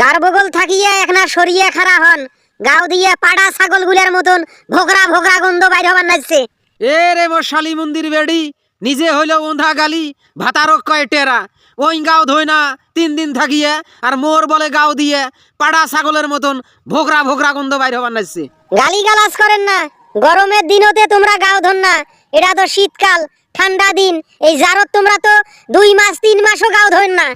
গার বগল থাকিয়ে একনা সরিয়ে খাড়া হন। গাও দিয়ে পাড়া ছাগলগুলার মতন ভোগরা ভোগরা গন্ধ বাইর হবার নাচছে এ রে মোর শালি মন্দির বেড়ি নিজে হইল ওন্ধা গালি ভাতারক কয় টেরা। ওই গাও ধই না তিন দিন থাকিয়ে আর মোর বলে গাও দিয়ে পাড়া ছাগলের মতন ভোগরা ভোগরা গন্ধ বাইর হবার নাচছে গালি গালাস করেন না। গরমের দিনতে তোমরা গাও ধর না। এটা তো শীতকাল ঠান্ডা দিন। এই জারত তোমরা তো দুই মাস তিন মাসও গাও ধরেন না।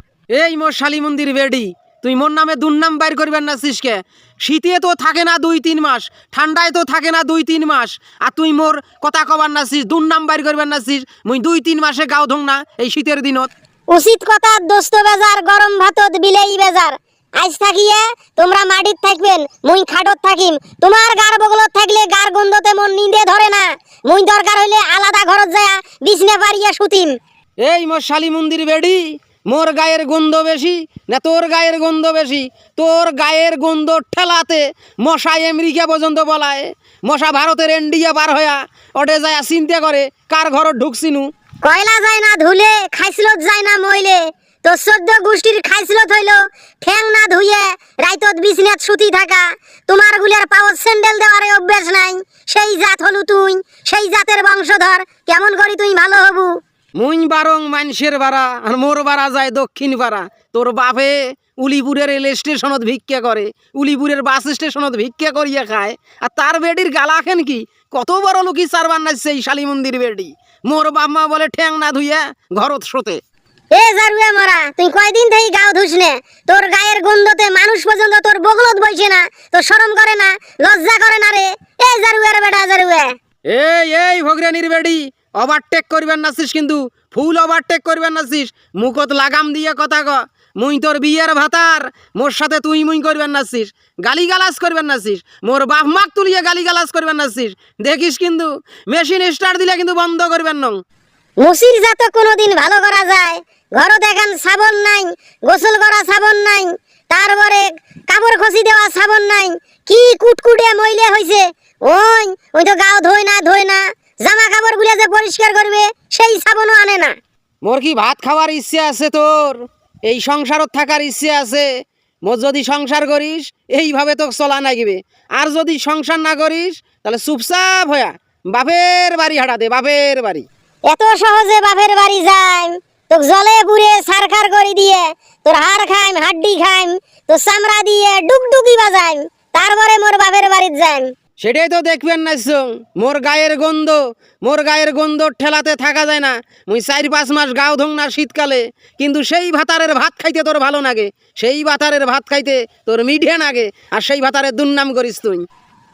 এই মোর শালি মন্দির বেডি তুই মোর নামে দুর্নাম বাইর করবেন না কে শীতে তো থাকে না দুই তিন মাস ঠান্ডায় তো থাকে না দুই তিন মাস। আর তুই মোর কথা কবার না নাছিস দুর্নাম বাইর করবেন না নাছিস মুই দুই তিন মাসে গাও ধং না এই শীতের দিনত। উচিত কথা দোস্ত বেজার গরম ভাতত বিলেই বেজার। আজ থাকিয়ে তোমরা মাটিত থাকবেন মুই খাটত থাকিম। তোমার গার বগলত থাকলে গার গন্ধতে মন নিন্দে ধরে না। মুই দরকার হইলে আলাদা ঘরত যায় বিছনে পারিয়ে শুতিম। এই মোর শালি মন্দির বেডি মোর গায়ের গন্ধ বেশি না তোর গায়ের গন্ধ বেশি? তোর গায়ের গন্ধ ঠেলাতে মশা আমেরিকা পর্যন্ত বলায়। মশা ভারতের ইন্ডিয়া পার হইয়া ওটে যায় চিন্তা করে, কার ঘরত ঢুকছিনু? কয়লা যায় না ধুলে খাইছিল যায় না মইলে। তো চোদ্দ গোষ্ঠীর খাইছিল হইল, ঠ্যাং না ধুয়ে রাইতত বিছনাত সুতি থাকা। তোমারগুলার পাওয়ার স্যান্ডেল দেওয়ার অভ্যাস নাই। সেই জাত হলু তুই, সেই জাতের বংশধর, কেমন করি তুই ভালো হবু? মুই বারং মানুষের বাড়া আর মোর বাড়া যায় দক্ষিণ পাড়া তোর বাপে উলিপুরের রেল স্টেশনত ভিক্ষা করে উলিপুরের বাস স্টেশনত ভিক্ষা করিয়া খায়। আর তার বেডির গালা খেন কি? কত বড় লোকই চারবার নাচছে এই শালি মন্দির বেডি মোর বাপ মা বলে ঠ্যাং না ধুইয়া ঘরত শোতে। এ জারুয়ে মরা তুই কয়দিন থেকে গাও ধুস নে? তোর গায়ের গন্ধতে মানুষ পর্যন্ত তোর বগলত বইছে না তোর শরম করে না লজ্জা করে না রে। এ জারুয়ের বেটা জারুয়ে। এই এই ভগরানির বেডি ওভারটেক করবেন নাছিস কিন্তু। ফুল ওভারটেক করবেন নাছিস মুখত লাগাম দিয়ে কথা ক। মুই তোর বিয়ের ভাতার, মোর সাথে তুই মুই করবেন নাছিস গালি গালাজ করবেন নাছিস মোর বাপ মাক তুলিয়ে গালি গালাজ করবেন নাছিস দেখিস কিন্তু মেশিন স্টার্ট দিলে কিন্তু বন্ধ করবেন নং। মুসির যাতে কোনোদিন ভালো করা যায়। ঘরত এখন সাবন নাই, গোসল করা সাবন নাই, তারপরে কাপড় খসি দেওয়া সাবন নাই। কি কুটকুটে মইলে হইছে? ওই ওই তো গাও ধোয় না ধোয় না। জামা কাপড়গুলো যে পরিষ্কার করবে সেই সাবনও আনে না। মোর কি ভাত খাওয়ার ইচ্ছে আছে তোর? এই সংসারত থাকার ইচ্ছে আছে। মোর যদি সংসার করিস এইভাবে তো চলা নাগিবে। আর যদি সংসার না করিস তাহলে চুপচাপ হয়া বাপের বাড়ি হাঁটা দে বাপের বাড়ি। এত সহজে বাপের বাড়ি যাই তো জলে পুড়ে সারখার করে দিয়ে তোর হাড় খাইম হাড্ডি খাইম তোর চামড়া দিয়ে ডুকডুকি বাজাইম তারপরে মোর বাপের বাড়িত যাইম। সেটাই তো দেখবেন না মোর গায়ের গন্ধ, মোর গায়ের গন্ধ ঠেলাতে থাকা যায় না। মুই চার পাঁচ মাস গাও ধং না শীতকালে, কিন্তু সেই ভাতারের ভাত খাইতে তোর ভালো লাগে সেই ভাতারের ভাত খাইতে তোর মিঠে লাগে আর সেই ভাতারের দুর্নাম করিস তুই।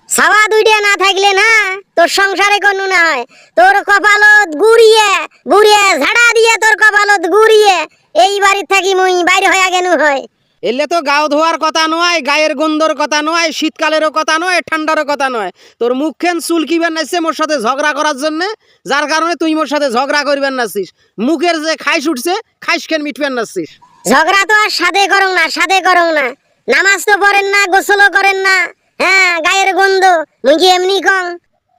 সাবা দুইটা না থাকলে না তোর সংসারে কোনো না হয়। তোর কপালত গুড়িয়ে গুড়িয়ে ঝাড়া দিয়ে তোর কপালত গুড়িয়ে। এই বাড়ির থাকি মুই বাইরে হইয়া গেনু হয়। এলে তো গাও ধোয়ার কথা নয় গায়ের গন্ধর কথা নয় শীতকালেরও কথা নয় ঠান্ডারও কথা নয়। তোর মুখখান চুলকিবেন নাচছে মোর সাথে ঝগড়া করার জন্য যার কারণে তুই মোর সাথে ঝগড়া করবেন নাচিস মুখের যে খাইস উঠছে খাইস খেন মিটবেন নাচিস ঝগড়া তো আর সাদে করং না সাদে করং না। নামাজ তো পড়েন না গোসলও করেন না। হ্যাঁ গায়ের গন্ধ মুই কি এমনি কং।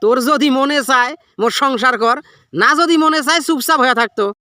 তোর যদি মনে চায় মোর সংসার কর। না যদি মনে চায় চুপচাপ হয়ে থাকতো।